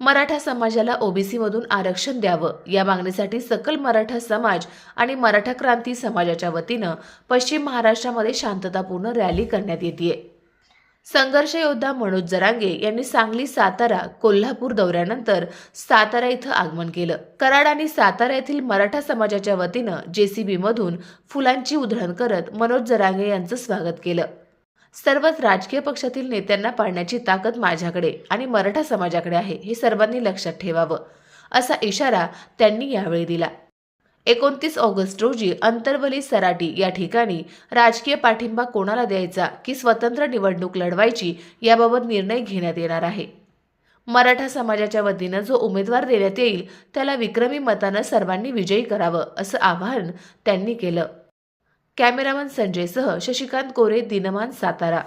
मराठा समाजाला ओबीसीमधून आरक्षण द्यावं. या मागणीसाठी सकल मराठा समाज आणि मराठा क्रांती समाजाच्या वतीनं पश्चिम महाराष्ट्रामध्ये शांततापूर्ण रॅली करण्यात येते संघर्ष योद्धा मनोज जरांगे यांनी सांगली सातारा कोल्हापूर दौऱ्यानंतर सातारा इथं आगमन केलं. कराड आणि सातारा येथील मराठा समाजाच्या वतीनं जेसीबीमधून फुलांची उधळण करत मनोज जरांगे यांचं स्वागत केलं. सर्वच राजकीय पक्षातील नेत्यांना पाडण्याची ताकद माझ्याकडे आणि मराठा समाजाकडे आहे हे सर्वांनी लक्षात ठेवावं असा इशारा त्यांनी यावेळी दिला. एकोणतीस ऑगस्ट रोजी अंतरवली सराटी या ठिकाणी राजकीय पाठिंबा कोणाला द्यायचा की स्वतंत्र निवडणूक लढवायची याबाबत निर्णय घेण्यात येणार आहे. मराठा समाजाच्या वतीनं जो उमेदवार देण्यात येईल त्याला विक्रमी मतानं सर्वांनी विजयी करावं असं आवाहन त्यांनी केलं. कॅमेरामन संजयसह शशिकांत कोरे दिनमान सातारा.